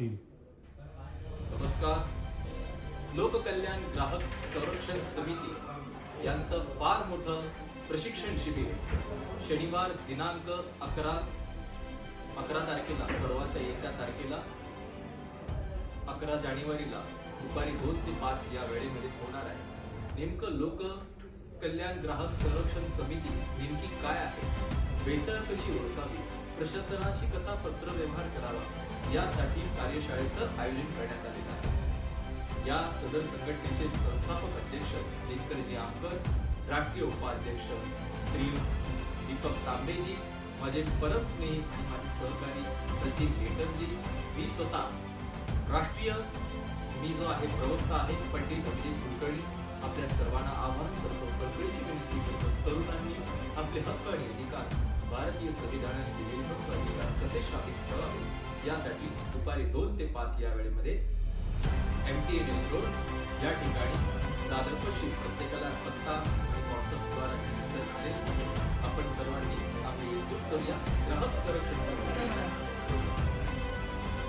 तीन. नमस्कार. लोककल्याण ग्राहक संरक्षण समिती यांचं फार मोठं प्रशिक्षण शिबिर शनिवार दिनांक अकरा अकरा तारखेला परवाच्या येत्या तारखेला अकरा जानेवारीला दुपारी दोन ते पाच या वेळेमध्ये होणार आहे. नेमकं लोक कल्याण ग्राहक संरक्षण समिती नेमकी काय आहे? भेसळ कशी ओळखावी? प्रशासनाशी कसा पत्रव्यवहार करावा यासाठी कार्यशाळेचं आयोजन करण्यात आलेलं आहे. या सदर संघटनेचे संस्थापक अध्यक्ष दिनकरजी आमकर राष्ट्रीय उपाध्यक्ष श्री दीपक तांबेजी माझे परम स्नेही आणि माझे सहकारी सचिन लेटनजी मी स्वतः राष्ट्रीय मी जो आहे प्रवक्ता आहे पंडित अभिजित कुलकर्णी आपल्या सर्वांना आवाहन करतो कळकळीची विनंती करतो तरुणांनी आपले हक्क आणि अधिकार भारतीय संविधानाने दिलेले फक्त अधिकार कसे शापित ठेवावे यासाठी दुपारी दोन ते पाच या वेळेमध्ये एम टी एन रोड या ठिकाणी दादर पश्चिम प्रत्येकाला पत्ता आणि व्हॉट्सअपद्वारा आपण सर्वांनी आपली एकजूट करूया. ग्राहक संरक्षण संघटना